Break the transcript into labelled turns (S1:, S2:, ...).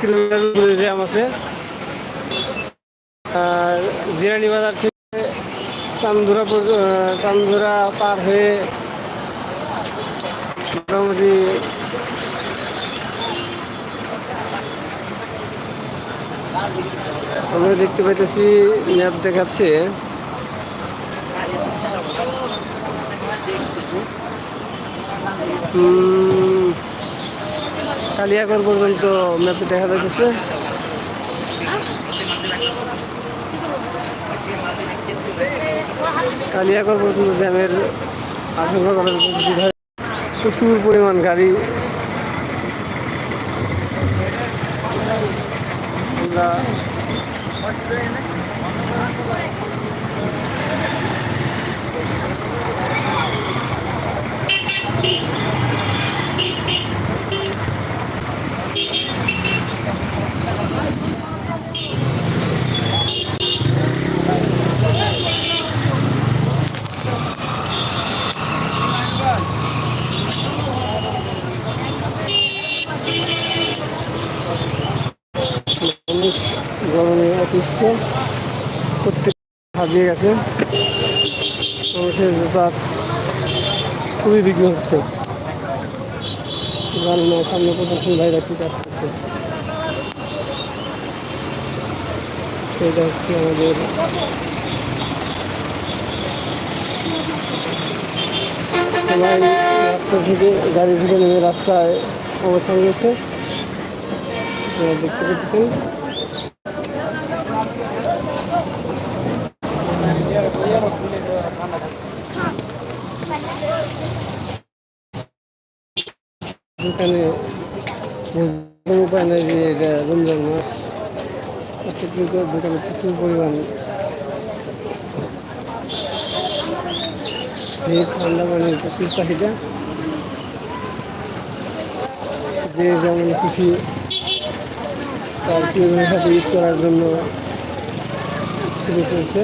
S1: Kilometre jam আছে। আর জিরানি বাজার থেকে চান্দুরা চান্দুরা পার হয়ে মোটামুটি আমরা দেখতে পাইতেছি ম্যাপ দেখাচ্ছে। উম, কালিয়াগড় পর্যন্ত ম্যাপে দেখা যাচ্ছে কালিয়াগড় পর্যন্ত জ্যামের আশঙ্কা করা প্রচুর পরিমাণ গাড়ি আমরা গরমে অতিষ্ঠ প্রত্যেক হারিয়ে গেছে মানুষের ব্যাপার খুবই বিঘ্ন হচ্ছে। জানি না সামনে প্রদর্শন ভাইরা কি কাজ করছে এটা হচ্ছে আমাদের। সবাই রাস্তা থেকে গাড়ি থেকে নেমে রাস্তায় অবস্থান করছে দেখতে দোকানে বুঝতে উপায় নাই যে এটা রমজান মাস। প্রচুর পরিমাণ। ঠান্ডা পানির প্রচুর চাহিদা যে যেমন খুশি তার প্রিয়জনের সাথে ইউজ করার জন্য শুরু চলছে